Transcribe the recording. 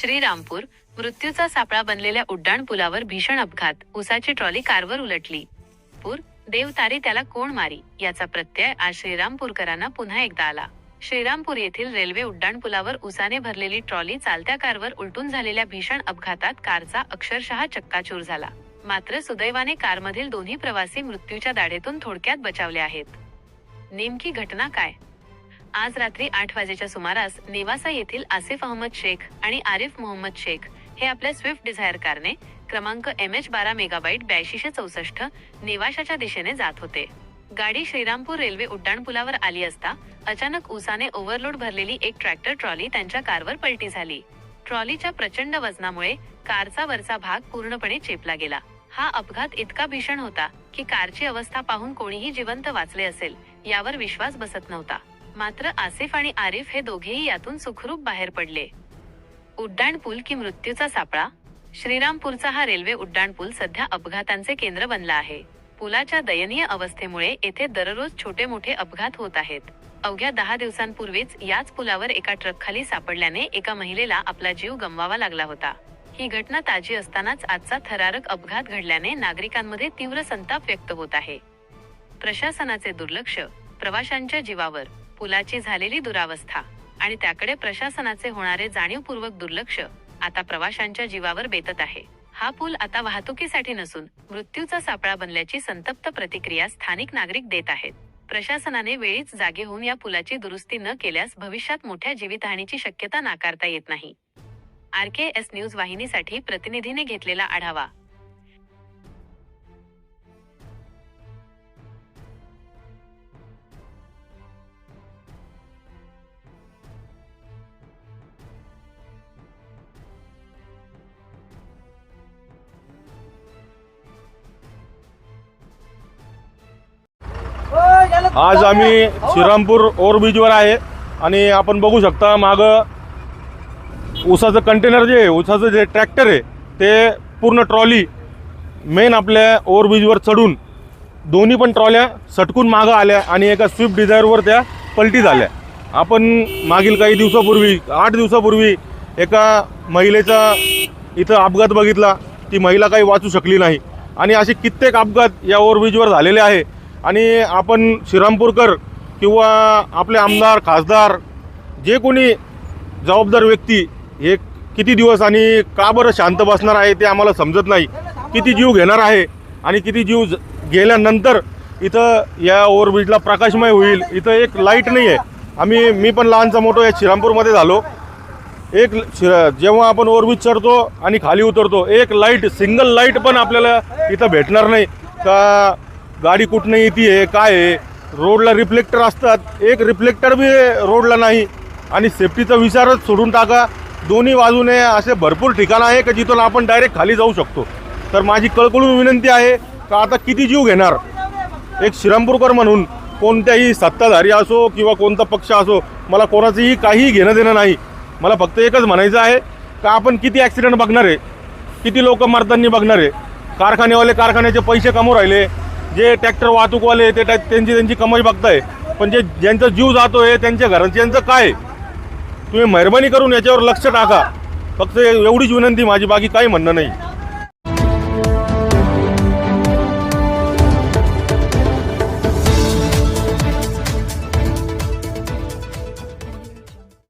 श्रीरामपूर मृत्यूचा सापळा बनलेल्या उड्डाण पुलावर भीषण अपघात. उसाची ट्रॉली कारवर उलटली. पूर देवतारी त्याला कोण मारी? याचा प्रत्यय आज श्रीरामपूरकरांना पुन्हा एकदा आला. श्रीरामपूर येथील रेल्वे उड्डाण पुलावर उसाने भरलेली ट्रॉली चालत्या कारवर उलटून झालेल्या भीषण अपघातात कारचा अक्षरशः चक्काचूर झाला. मात्र सुदैवाने कारमधील दोन्ही प्रवासी मृत्यूच्या दाढेतून थोडक्यात बचावले आहेत. नेमकी घटना काय? आज रात्री आठ वाजेच्या सुमारास नेवासा येथील आसिफ अहमद शेख आणि आरिफ मोहम्मद शेख हे आपल्या स्विफ्ट डिझायर कारने क्रमांक एम एच बारा मेगाबाईट ब्याऐंशीशे चौसष्ट नेवाशाच्या दिशेने जात होते. गाडी श्रीरामपूर रेल्वे उड्डाणपुलावर आली असता अचानक उसाने ओव्हरलोड भरलेली एक ट्रॅक्टर ट्रॉली त्यांच्या कारवर पलटी झाली. ट्रॉलीच्या प्रचंड वजनामुळे कारचा वरचा भाग पूर्णपणे चेपला गेला. हा अपघात इतका भीषण होता की कारची अवस्था पाहून कोणीही जिवंत वाचले असेल यावर विश्वास बसत नव्हता. मात्र आसिफ आणि आरिफ हे दोघेही यातून सुखरूप बाहेर पडले. उड्डाण पूल की मृत्यूचा सापळा? श्रीरामपूरचा हा रेल्वे उड्डाण पूल सध्या अपघातांचे केंद्र बनला आहे. पुलाच्या दयनीय अवस्थेमुळे येथे दररोज छोटे मोठे अपघात होत आहेत. अवघ्या दहा दिवसांपूर्वीच याच पुलावर एका ट्रकखाली सापडल्याने एका महिलेला आपला जीव गमवावा लागला होता. ही घटना ताजी असतानाच आजचा थरारक अपघात घडल्याने नागरिकांमध्ये तीव्र संताप व्यक्त होत आहे. प्रशासनाचे दुर्लक्ष प्रवाशांच्या जीवावर. पुलाची झालेली दुरावस्था आणि त्याकडे प्रशासनाचे होणारे जाणीवपूर्वक दुर्लक्ष आता प्रवाशांच्या जीवावर बेतत आहे. हा पूल आता वाहतुकीसाठी नसून मृत्यूचा सापळा बनल्याची संतप्त प्रतिक्रिया स्थानिक नागरिक देत आहेत. प्रशासनाने वेळीच जागे होऊन या पुलाची दुरुस्ती न केल्यास भविष्यात मोठ्या जीवितहानीची शक्यता नाकारता येत नाही. आर के एस न्यूज वाहिनीसाठी प्रतिनिधीने घेतलेला आढावा. आज आम्ही श्रीरामपूर ओव्हरब्रिजवर आहे आणि आपण बघू शकता मागं ऊसाचं कंटेनर जे आहे ऊसाचं जे ट्रॅक्टर आहे ते पूर्ण ट्रॉली मेन आपल्या ओव्हरब्रिजवर चढून दोन्ही पण ट्रॉल्या सटकून मागं आल्या आणि एका स्विफ्ट डिझायरवर त्या पलटी झाल्या. आपण मागील काही दिवसापूर्वी आठ दिवसापूर्वी एका महिलेचा इथं अपघात बघितला. ती महिला काही वाचू शकली नाही. आणि असे कित्येक अपघात या ओव्हरब्रिजवर झालेले आहे. आणि आपण श्रीरामपूरकर किंवा आपले आमदार खासदार जे कोणी जबाबदार व्यक्ती हे किती दिवस आणि का बरं शांत बसणार आहे ते आम्हाला समजत नाही. किती जीव घेणार आहे आणि किती जीव गेल्यानंतर इथं या ओव्हरब्रिजला प्रकाशमय होईल इथं एक लाइट नाही आहे आम्ही मी पण लहानचा मोठो या श्रीरामपूरमध्ये झालो. एक शि जेव्हा आपण ओव्हरब्रिज चढतो आणि खाली उतरतो एक लाइट सिंगल लाइट पण आपल्याला इथं भेटणार नाही. का गाडी कुठनं येते आहे काय आहे? रोडला रिफ्लेक्टर असतात. एक रिफ्लेक्टर बी रोडला नाही. आणि सेफ्टीचा विचारच सोडून टाका. दोन्ही बाजूने असे भरपूर ठिकाणं आहे का जिथून आपण डायरेक्ट खाली जाऊ शकतो? तर माझी कळकळून विनंती आहे का आता किती जीव घेणार? एक श्रीरामपूरकर म्हणून कोणत्याही सत्ताधारी असो किंवा कोणता पक्ष असो मला कोणाचंही काहीही घेणं देणं नाही. मला फक्त एकच म्हणायचं आहे का आपण किती ॲक्सिडेंट बघणार आहे? किती लोक मरताना बघणार आहे? कारखानेवाले कारखान्याचे पैसे कमवू राहिले. जे ट्रॅक्टर वाहतूकवाले ते त्यांची त्यांची कमाई बघताय. पण जे ज्यांचा जीव जातो आहे त्यांच्या घरच्यांचं काय तुम्ही मेहरबानी करून याच्यावर लक्ष टाका. फक्त एवढीच विनंती माझी बाकी काही म्हणणं नाही.